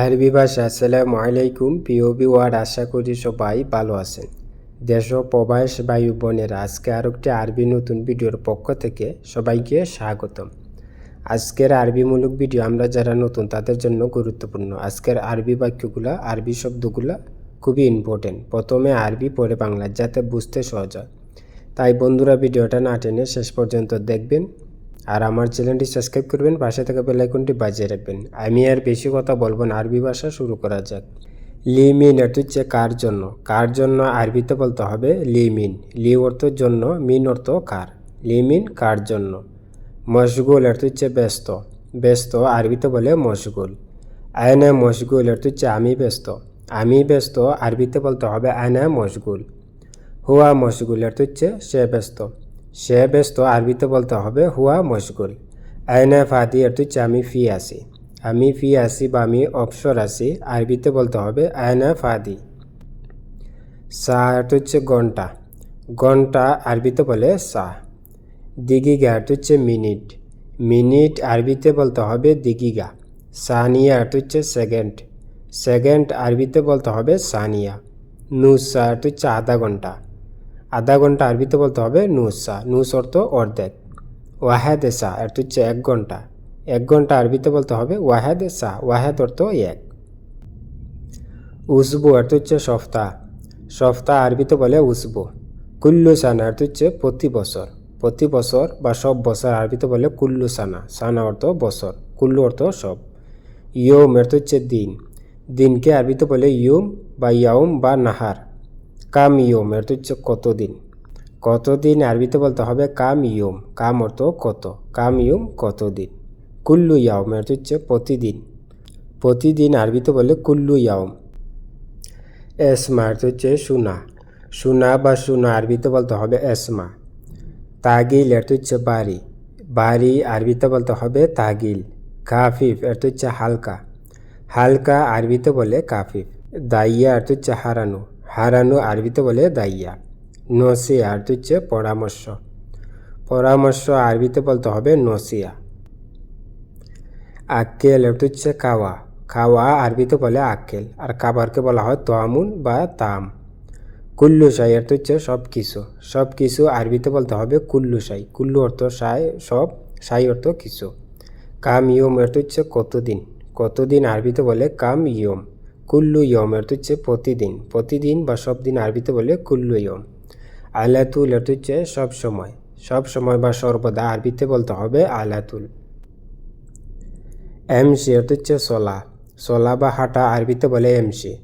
আরবি ভাষা আসসালামু আলাইকুম। প্রিয় বিওয়ার আশা করি সবাই ভালো আছেন। দেশ ও প্রবাস বায়ু বোনেরা আজকে আর একটি আরবি নতুন ভিডিওর পক্ষ থেকে সবাইকে স্বাগতম। আজকের আরবিমূলক ভিডিও আমরা যারা নতুন, তাদের জন্য গুরুত্বপূর্ণ। আজকের আরবি বাক্যগুলা, আরবি শব্দগুলা খুবই ইম্পর্টেন্ট প্রথমে আরবি, পরে বাংলা, যাতে বুঝতে সহজ হয়। তাই বন্ধুরা, ভিডিওটা না টেনে শেষ পর্যন্ত দেখবেন। আর আমার চ্যানেলটি সাবস্ক্রাইব করবেন, পাশে থাকা বেলাইকনটি বাজিয়ে রাখবেন। আমি আর বেশি কথা বলব না, আরবি ভাষা শুরু করা যাক। লিমিন, এটি হচ্ছে কার জন্য? কার জন্য আরবিতে বলতে হবে লিমিন। লি অর্থ জন্য, মিন অর্থ কার। লিমিন, কার জন্য? মশগুল এর হচ্ছে ব্যস্ত। ব্যস্ত আরবিতে বলে মশগুল। আয়না মশগুল এর হচ্ছে আমি ব্যস্ত। আমি ব্যস্ত আরবিতে বলতে হবে আয়না মশগুল। হুয়া মশগুল এর হচ্ছে সে ব্যস্ত। সে ব্যস্ত আরবিতে বলতে হবে, হুয়া মশগুল। আয়না ফাদি হচ্ছে আমি ফি আছি আমি ফি আছি বা আমি অবসর আছি আরবিতে বলতে হবে আয়না ফাদি। সা এর হচ্ছে ঘণ্টা। ঘণ্টা আরবিতে বলে সা দিগিগা এটা হচ্ছে মিনিট। মিনিট আরবিতে বলতে হবে দিগিগা সানিয়া হচ্ছে সেকেন্ড। সেকেন্ড আরবিতে বলতে হবে, সানিয়া। নুসা এটা হচ্ছে আধা ঘণ্টা। আধা ঘণ্টা আরবিতে বলতে হবে নুসা। নুস অর্থ অর্ধেক। ওয়াহেদ সা এটা হচ্ছে এক ঘণ্টা। এক ঘণ্টা আরবিতে বলতে হবে ওয়াহেদ সা ওয়াহেদ অর্থ এক। উসবু এটা হচ্ছে সপ্তাহ সপ্তাহ আরবিতে বলে উসবু। কুল্লু সানা এটা হচ্ছে প্রতি বছর। প্রতি বছর বা সব বছর আরবিতে বলে কুল্লু সানা। সানা অর্থ বছর। কুল্লু অর্থ সব। ইয়ম এর হচ্ছে দিন। দিনকে আরবিতে বলে ইয়ম বা ইয়াউম বা নাহার। কাম ইয়ম এর হচ্ছে কতদিন। কতদিন আরবিতে বলতে হবে কাম ইয়ম কাম অর্থ কত। কাম ইয়ম কতদিন। কুল্লু ইয়াউম এর হচ্ছে প্রতিদিন। প্রতিদিন আরবিতে বলে কুল্লু ইয়াউম এসমা, এর হচ্ছে সুনা। সোনা বা সোনা আরবিতে বলতে হবে এসমা। তাগিল, এর হচ্ছে বাড়ি। বাড়ি আরবিতে বলতে হবে তাগিল। কাফিফ, এর হচ্ছে হালকা। হালকা আরবিতে বলে কাফিফ। দাইয়া, এর হচ্ছে হারানো। হারানো আরবিতে বলে দাইয়া। নসিয়া এর হচ্ছে পরামর্শ। পরামর্শ আরবিতে বলতে হবে নসিয়া। আক্কেল এর হচ্ছে খাওয়া। খাওয়া আরবিতে বলে আক্কেল। আর খাবারকে বলা হয় তোয়ামুন বা তাম। কুল্লু সাই অর্থ হচ্ছে সব কিছু সব কিছু আরবিতে বলতে হবে কুল্লু সাই কুল্লু অর্থ সাই সব। সাই অর্থ কিছু। কাম ইয়ম অর্থ হচ্ছে কতদিন। কতদিন আরবিতে বলে কাম ইয়ম। কুল্লু ইয়ম অর্থ হচ্ছে প্রতিদিন। প্রতিদিন বা সব দিন আরবিতে বলে কুল্লু ইয়ম। আলাতুল অর্থ হচ্ছে সব সময়। সব সময় বা সর্বদা আরবিতে বলতে হবে আলাতুল। এমসি অর্থ হচ্ছে সলা। সলা বা হাঁটা আরবিতে বলে এমসি।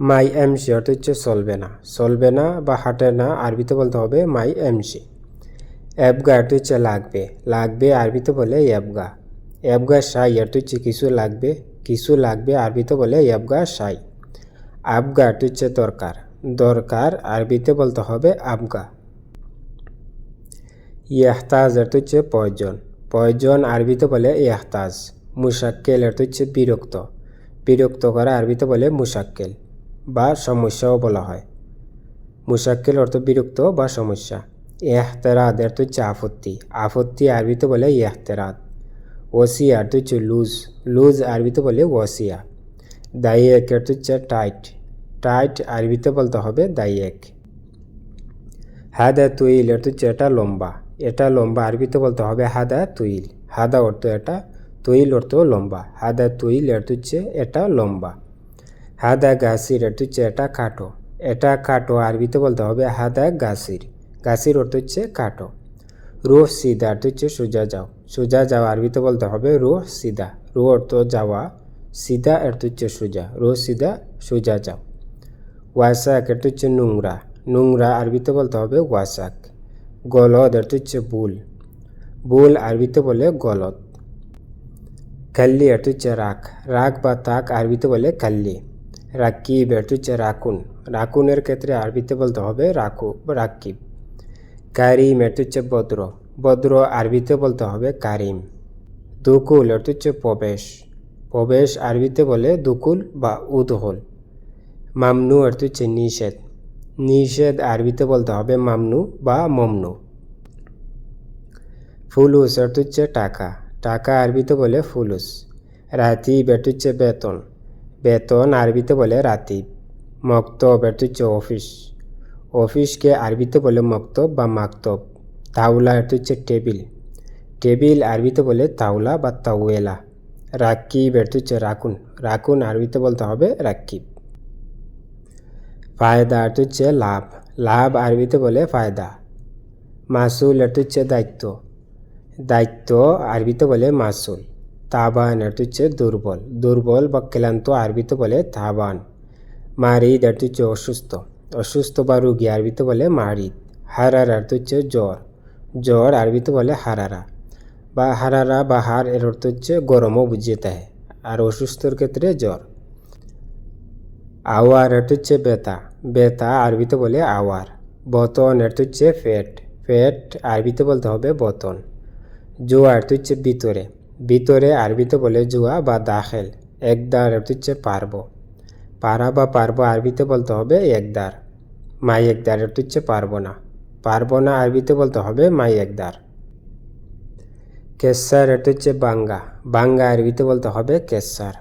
মাই এমসি অর্থ হচ্ছে চলবে না। চলবে না বা হাঁটে না আরবিতে বলতে হবে মাই এমসি। অ্যাবগা অর্থ হচ্ছে লাগবে। লাগবে আরবিতে বলে অ্যাবগা অ্যাবগা সাই অর্থ হচ্ছে কিছু লাগবে। কিছু লাগবে আরবিতে বলে অ্যাবগা সাই। আবগা হচ্ছে দরকার। দরকার আরবিতে বলতে হবে আবগা। ইয়াহতাজ অর্থ হচ্ছে প্রয়োজন। প্রয়োজন আরবিতে বলে ইয়াহতাজ। মুশাক্কেল অর্থ হচ্ছে বিরক্ত। বিরক্ত করা আরবিতে বলে মুশাক্কেল বা সমস্যাও বলা হয়। মুশাক্কেল অর্থ বিরক্ত বা সমস্যা। এহতেরাদ অর্থ হচ্ছে আপত্তি। আপত্তি আরবিতে বলে এহতেরাদ ওসিয়া হচ্ছে লুজ লুজ আরবিতে বলে ওসিয়া দাইয়েক অর্থ হচ্ছে টাইট টাইট আরবিতে বলতে হবে দাইয়েক হাদা তুইল অর্থ হচ্ছে এটা লম্বা এটা লম্বা আরবিতে বলতে হবে হাদা তুইল। হাদা অর্থ এটা, তুইল অর্থ লম্বা, হাদা তুইল অর্থ হচ্ছে এটা লম্বা। হাদা গাছির অর্থ হচ্ছে এটা কাটো এটা কাটো আরবিতে বলতে হবে হাদা গাছির গাছির অর্থ হচ্ছে কাটো। রুহ সিদা অর্থ হচ্ছে সোজা যাও। সোজা যাও আরবিতে বলতে হবে রুহ সিদা। রুহ অর্থ যাওয়া, সিদা অর্থ হচ্ছে সোজা। রুহ সিদা, সোজা যাও। ওয়াসাক অর্থ হচ্ছে নোংরা। নোংরা আরবিতে বলতে হবে ওয়াসাক। গলদ অর্থ হচ্ছে বুল। বুল আরবিতে বলে গলত কাল্লি অর্থ হচ্ছে রাখ। রাখ বা তাক আরবিতে বলে কাল্লি। রাকিব অর্থ হচ্ছে রাকুন রাকুনের ক্ষেত্রে আরবিতে বলতে হবে রাকু রাকিব। কারিম অর্থ হচ্ছে বদ্র। বদ্র আরবিতে বলতে হবে কারিম। দুকুল অর্থ হচ্ছে প্রবেশ। প্রবেশ আরবিতে বলে দুকুল বা উদহল। মামনু অর্থ হচ্ছে নিষেধ। নিষেধ আরবিতে বলতে হবে মামনু বা মমনু। ফুলুস অর্থ হচ্ছে টাকা। টাকা আরবিতে বলে ফুলুস। রাতি বেট হচ্ছে বেতন। বেতন আরবিতে বলে রাতিব। মক্তব এটা হচ্ছে অফিস। অফিসকে আরবিতে বলে মক্তব বা মাকতব। তাওলা এটা হচ্ছে টেবিল। টেবিল আরবিতে বলে তাওলা বা তাওয়েলা। রাকিব এটা হচ্ছে রাকুন রাকুন আরবিতে বলতে হবে রাকিব। ফায়দা এটা হচ্ছে লাভ। লাভ আরবিতে বলে ফায়দা। মাসুল এটা হচ্ছে দায়িত্ব। দায়িত্ব আরবিতে বলে মাসুল। তাবান এটা হচ্ছে দুর্বল। দুর্বল বা ক্লান্ত আরবিতে বলে তাবান। মারিদ এটা হচ্ছে অসুস্থ। অসুস্থ বা রুগী আরবিতে বলে মারিদ। হারার অর্থ হচ্ছে জ্বর। জ্বর আরবিতে বলে হারারা। বা হারারা বা হার এর অর্থ হচ্ছে গরমও বুঝিয়ে দেয়। আর অসুস্থর ক্ষেত্রে জ্বর। আওয়ার এটা হচ্ছে বেতা বেতা আরবিতে বলে আওয়ার। বতন এটা হচ্ছে ফেট। ফেট আরবিতে বলতে হবে বতন। জুয়া এটা হচ্ছে ভিতরে। ভিতরে আরবিতে বলে জুয়া বা দাখেল। একদার এটা হচ্ছে পারব। পারা বা পারব আরবিতে বলতে হবে একদার। মাই একদার এটা হচ্ছে পারব না। পারব না আরবিতে বলতে হবে মাই একদার। কেসার এটা হচ্ছে বাঙ্গা। বাঙ্গা আরবিতে বলতে হবে কেসার।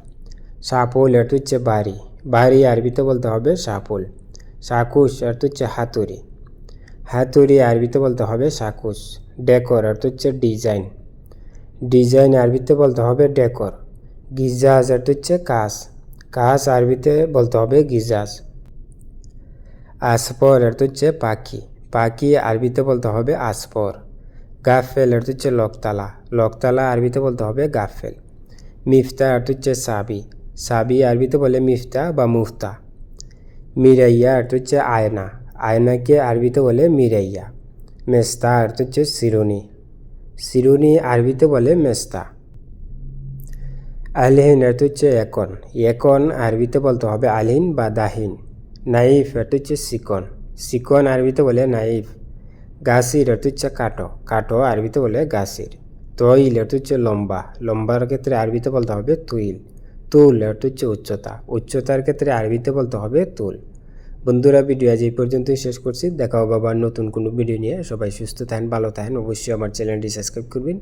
সাপুল এটা হচ্ছে বাড়ি। বাড়ি আরবিতে বলতে হবে সাপুল। সাকুশ অর্থ হচ্ছে হাতুড়ি। হাতুড়ি আরবিতে বলতে হবে সাকুশ। ডেকর অর্থ হচ্ছে ডিজাইন। ডিজাইন আরবিতে বলতে হবে ডেকর। গিজাজ অর্থ হচ্ছে কাস কাজ আরবিতে বলতে হবে গিজাজ। আসপর অর্থ হচ্ছে পাখি। পাখি আরবিতে বলতে হবে আসপর। গাফেল অর্থ হচ্ছে লকতালা। লকতালা আরবিতে বলতে হবে গাফেল। মিফতা অর্থ হচ্ছে সাবি। সাবি আরবিতে বলে মিফতা বা মুফতা মিরাইয়া অর্থ হচ্ছে আয়না। আয়নাকে আরবিতে বলে মিরাইয়া। মেস্তা অর্থ হচ্ছে সিরুনি সিরুনি আরবিতে বলে মেস্তা আলহিন অর্থ হচ্ছে একন। একন আরবিতে বলতে হবে আলহিন বা দাহিন। নাইফ অর্থ হচ্ছে সিকন সিকন আরবিতে বলে নাইফ গাছির অর্থ হচ্ছে কাটো। কাটো আরবিতে বলে গাছির তৈল অর্থ হচ্ছে লম্বা। লম্বার ক্ষেত্রে আরবিতে বলতে হবে তুইল। তুল অর্থ হচ্ছে উচ্চতা। উচ্চতার ক্ষেত্রে আরবিতে বলতে হবে তুল বন্ধুরা, ভিডিও আজ এই পর্যন্তই শেষ করছি। দেখা হবে আবার নতুন কোনো ভিডিও নিয়ে। সবাই সুস্থ থাকেন, ভালো থাকেন। অবশ্যই আমার চ্যানেলটি সাবস্ক্রাইব করবেন।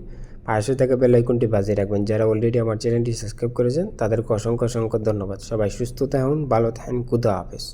পাশে থাকা বেল আইকনটি বাজিয়ে রাখবেন। যারা অলরেডি আমার চ্যানেলটি সাবস্ক্রাইব করেছেন, তাদেরকে অসংখ্য অসংখ্য ধন্যবাদ। সবাই সুস্থ থাকুন, ভালো থাকেন। খুদা হাফেজ।